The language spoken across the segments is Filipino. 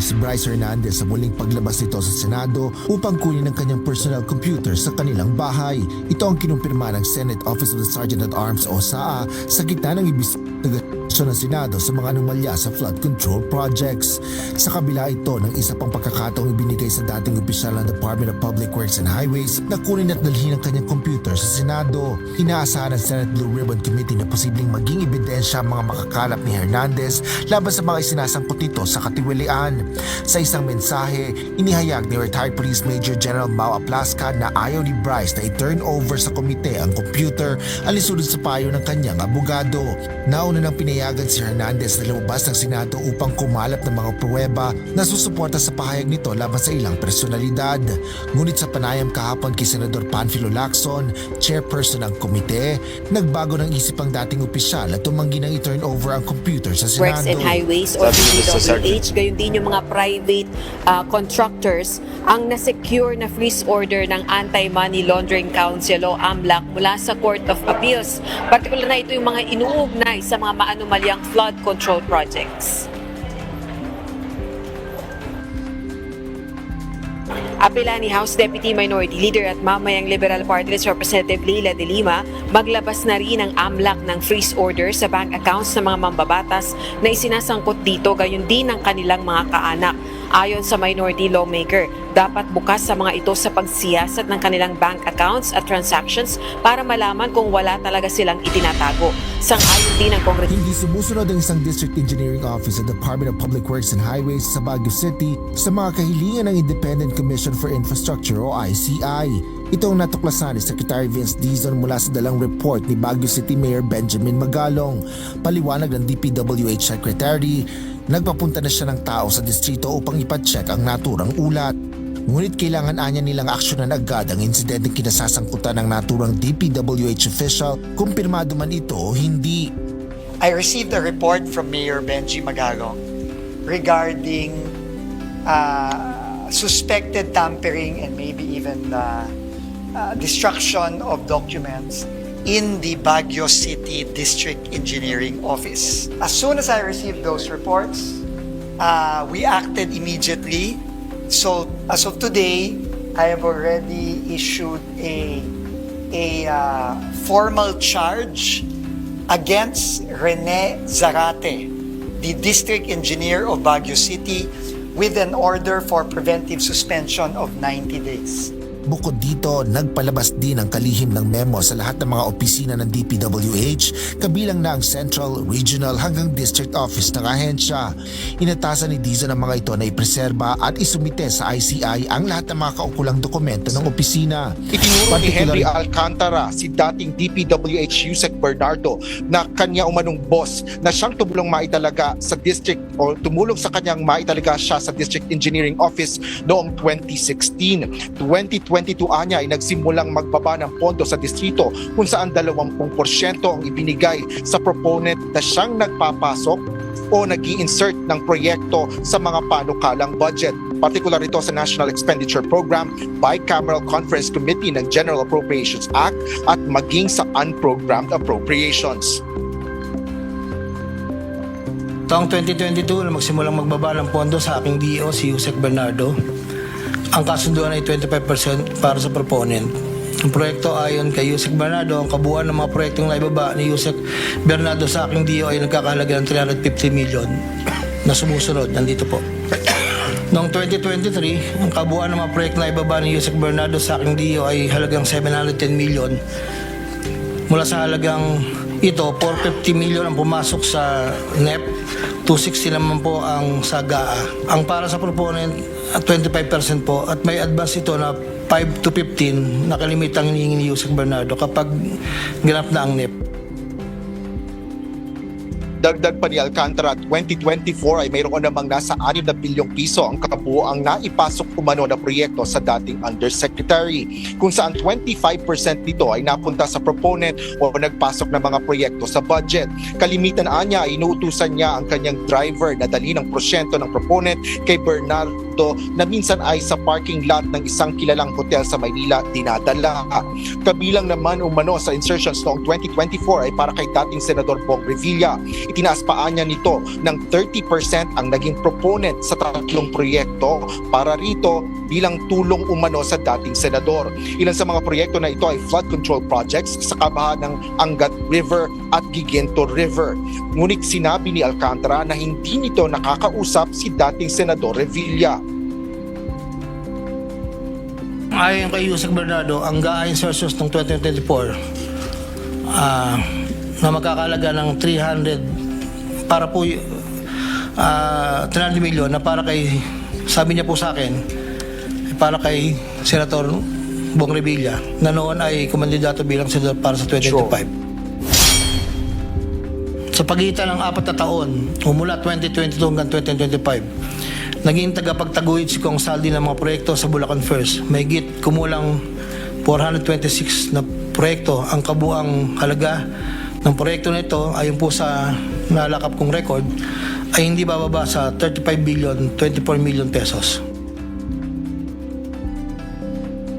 si Bryce Hernandez sa muling paglabas nito sa Senado upang kunin ang kanyang personal computer sa kanilang bahay. Ito ang kinumpirma ng Senate Office of the Sergeant at Arms o SAA sa gitna ng ibis ng Senado sa mga anomalya sa flood control projects. Sa kabila ito ng isa pang pagkakataong ibinigay sa dating opisyal ng Department of Public Works and Highways na kunin at dalhin ang kanyang computer sa Senado. Inaasahan ng Senate Blue Ribbon Committee na posibleng maging ebidensya ang mga makakalap ni Hernandez laban sa mga isinasangkot nito sa katiwalian. Sa isang mensahe, inihayag ni retired Police Major General Mau Aplasca na ayaw ni Bryce na i-turn over sa komite ang computer alisunod sa payo ng kanyang abogado. Nauna nang pinayagan si Hernandez na lumabas ng Senado upang kumalap ng mga pruweba na susuporta sa pahayag nito laban sa ilang personalidad. Ngunit sa panayam kahapon kay Senador Panfilo Lacson, chairperson ng komite, nagbago ng isip ang dating opisyal at tumanggi nang i-turn over ang computer sa Senado. Works and Highways or DPWH, gayon din yung mga private ah, contractors ang na-secure na freeze order ng Anti-Money Laundering Council o AMLAC mula sa Court of Appeals. Partikular na ito yung mga inuugnay sa mga maanumalyang flood control projects. Apela ni House Deputy Minority Leader at mamayang Liberal Party List Representative Leila de Lima maglabas na rin ang AMLAC ng freeze order sa bank accounts ng mga mambabatas na isinasangkot dito gayon din ng kanilang mga kaanak. Ayon sa minority lawmaker, dapat bukas sa mga ito sa pagsiyasat ng kanilang bank accounts at transactions para malaman kung wala talaga silang itinatago. Sang-ayon din ng Kongres Hindi sumusunod ang isang district engineering office sa Department of Public Works and Highways sa Baguio City sa mga kahilingan ng Independent Commission for Infrastructure o ICI. Ito ang natuklasan ni Secretary Vince Dizon mula sa dalang report ni Baguio City Mayor Benjamin Magalong. Paliwanag ng DPWH Secretary, nagpapunta na siya ng tao sa distrito upang ipacheck ang naturang ulat. Ngunit kailangan anya nilang aksyonan agad ang insidenteng kinasasangkutan ng naturang DPWH official kung pirmado man ito o hindi. I received a report from Mayor Benji Magalong regarding uh, suspected tampering and maybe even uh, uh, destruction of documents in the Baguio City District Engineering Office. As soon as I received those reports, uh, we acted immediately. So as of today, I have already issued a a uh, formal charge against Rene Zarate, the district engineer of Baguio City, with an order for preventive suspension of 90 days. Bukod dito, nagpalabas din ang kalihim ng memo sa lahat ng mga opisina ng DPWH, kabilang na ang Central, Regional hanggang District Office ng ahensya. Inatasan ni Dizon ang mga ito na ipreserba at isumite sa ICI ang lahat ng mga kaukulang dokumento ng opisina. Itinuro ni Henry Alcantara, si dating DPWH Yusek Bernardo, na kanya umanong boss na siyang tumulong maitalaga sa district o tumulong sa kanyang maitalaga siya sa District Engineering Office noong 2016. 2022 anya ay nagsimulang magbaba ng pondo sa distrito kung saan 20% ang ibinigay sa proponent na siyang nagpapasok o nag insert ng proyekto sa mga panukalang budget. Partikular ito sa National Expenditure Program, Bicameral Conference Committee ng General Appropriations Act at maging sa unprogrammed appropriations. Taong 2022 na magsimulang magbaba ng pondo sa aking DO si Yusek Bernardo. Ang kasunduan ay 25% para sa proponent. Ang proyekto ayon kay Yusek Bernardo, ang kabuuan ng mga proyektong naibaba ni Yusek Bernardo sa aking DO ay nagkakahalaga ng 350 million na sumusunod. Nandito po. Noong 2023, ang kabuuan ng mga proyekto na ibaba ni Yusek Bernardo sa aking DO ay halagang 710 million mula sa halagang ito, 450 million ang pumasok sa NEP, 260 naman po ang sa GAA. Ang para sa proponent, at 25% po at may advance ito na 5 to 15 na kalimitang hinihingi ni Yusek Bernardo kapag ganap na ang NEP. Dagdag pa ni Alcantara, 2024 ay mayroon namang nasa 6 na bilyong piso ang kabuoang naipasok umano na proyekto sa dating undersecretary, kung saan 25% nito ay napunta sa proponent o nagpasok ng mga proyekto sa budget. Kalimitan anya ay inuutusan niya ang kanyang driver na dali ng prosyento ng proponent kay Bernardo pondo na minsan ay sa parking lot ng isang kilalang hotel sa Maynila dinadala. Kabilang naman umano sa insertions noong 2024 ay para kay dating Senador Bong Revilla. Itinaas pa niya nito ng 30% ang naging proponent sa tatlong proyekto para rito bilang tulong umano sa dating senador. Ilan sa mga proyekto na ito ay flood control projects sa kabahan ng Angat River at Giginto River. Ngunit sinabi ni Alcantara na hindi nito nakakausap si dating Senador Revilla. Ayon kay Yusek Bernardo, ang gaayong sources ng 2024 ah, na magkakalaga ng 300 para po ah, 300 milyon na para kay sabi niya po sa akin para kay Senator Bong Revilla na noon ay kumandidato bilang senador para sa 2025. Sa pagitan ng apat na taon, mula 2022 hanggang 2025, naging tagapagtaguyod si Kong Saldi ng mga proyekto sa Bulacan First. May git kumulang 426 na proyekto. Ang kabuang halaga ng proyekto na ito, ayon po sa nalakap kong record, ay hindi bababa sa 35 billion 24 million pesos.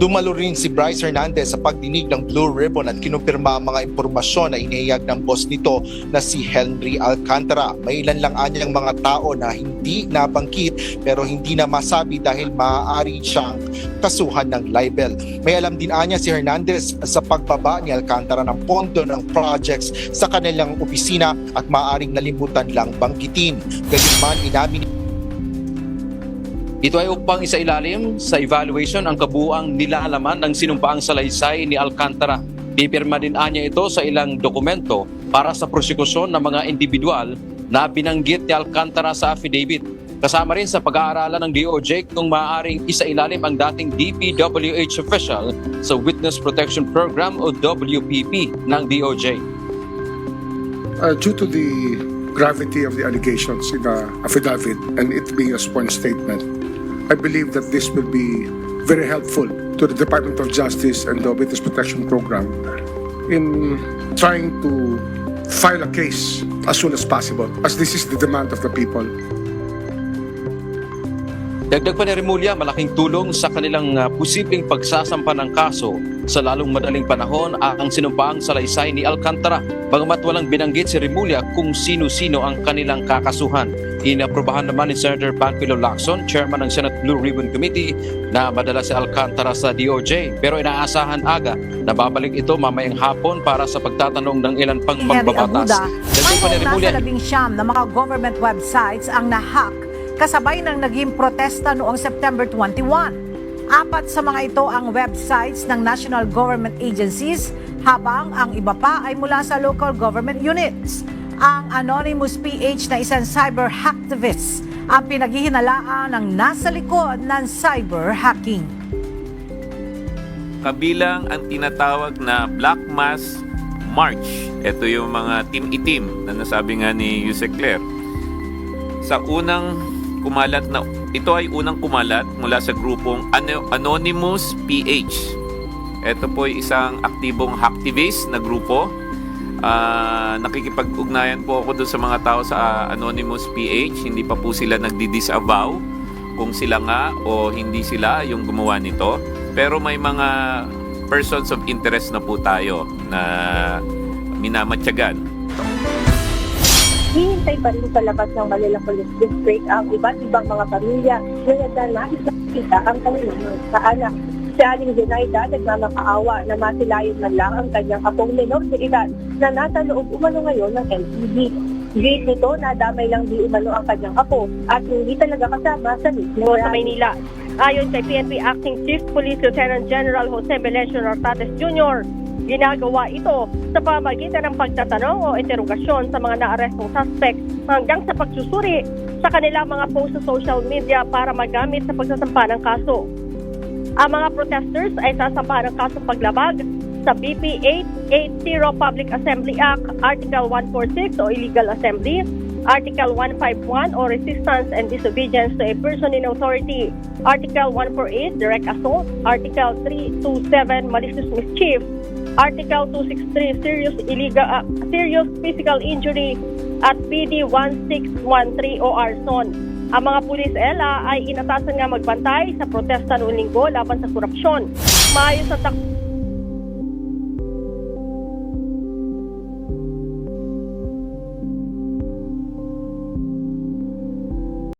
Dumalo rin si Bryce Hernandez sa pagdinig ng Blue Ribbon at kinumpirma ang mga impormasyon na inihayag ng boss nito na si Henry Alcantara. May ilan lang anyang mga tao na hindi nabanggit pero hindi na masabi dahil maaari siyang kasuhan ng libel. May alam din anya si Hernandez sa pagbaba ni Alcantara ng pondo ng projects sa kanilang opisina at maaaring nalimutan lang banggitin. Gayunman inamin Ito ay upang isailalim sa evaluation ang kabuang nilalaman ng sinumpaang salaysay ni Alcantara. Pipirma din anya ito sa ilang dokumento para sa prosekusyon ng mga individual na binanggit ni Alcantara sa affidavit. Kasama rin sa pag-aaralan ng DOJ kung maaaring isailalim ang dating DPWH official sa Witness Protection Program o WPP ng DOJ. Uh, due to the gravity of the allegations in the affidavit and it being a sworn statement, I believe that this will be very helpful to the Department of Justice and the Witness Protection Program in trying to file a case as soon as possible, as this is the demand of the people. Dagdag pa ni Remulla, malaking tulong sa kanilang ah, posibleng pagsasampa ng kaso sa lalong madaling panahon ang sinumpaang salaysay ni Alcantara. Bagamat walang binanggit si Remulla kung sino-sino ang kanilang kakasuhan. Inaprobahan naman ni Senator Panfilo Lacson, chairman ng Senate Blue Ribbon Committee, na madala si Alcantara sa DOJ. Pero inaasahan aga na babalik ito mamayang hapon para sa pagtatanong ng ilan pang Henry magbabatas. Aguda, Dagdag pa ni mayroong Remulla, nasa labing siyam na mga government websites ang nahack kasabay ng naging protesta noong September 21. Apat sa mga ito ang websites ng national government agencies habang ang iba pa ay mula sa local government units. Ang Anonymous PH na isang cyber hacktivist ang pinaghihinalaan ng nasa likod ng cyber hacking. kabilang ang tinatawag na Black Mass March. Ito yung mga team itim na nasabi nga ni Yusek Claire. Sa unang kumalat na, ito ay unang kumalat mula sa grupong Ano- Anonymous PH. Ito po ay isang aktibong hacktivist na grupo. Ah, nakikipag-ugnayan po ako doon sa mga tao sa Anonymous PH. Hindi pa po sila nagdi-disavow kung sila nga o hindi sila yung gumawa nito. Pero may mga persons of interest na po tayo na minamatyagan. Hihintay pa rin sa labas ng Manila Police District ang iba't ibang mga pamilya na nagdanais nakikita ang kanilang mga kaanak. Si Aling Zenaida nagmamakaawa na masilayan man lang ang kanyang apong menor de edad na nasa loob umano ngayon ng LTV. Gate nito na damay lang di umano ang kanyang apo at hindi talaga kasama sa mismo sa Maynila. Ayon kay PNP Acting Chief Police Lieutenant General Jose Melesio Nortates Jr., Ginagawa ito sa pamagitan ng pagtatanong o interogasyon sa mga naarestong suspect hanggang sa pagsusuri sa kanilang mga post sa social media para magamit sa pagsasampa ng kaso. Ang mga protesters ay sasampa ng kaso paglabag sa BP 880 Public Assembly Act, Article 146 o Illegal Assembly, Article 151 o Resistance and Disobedience to a Person in Authority, Article 148 Direct Assault, Article 327 Malicious Mischief, Article 263 Serious Illegal uh, Serious Physical Injury at PD 1613 o arson. Ang mga pulis Ella ay inatasan nga magbantay sa protesta noong linggo laban sa korupsyon. Maayos ang tak-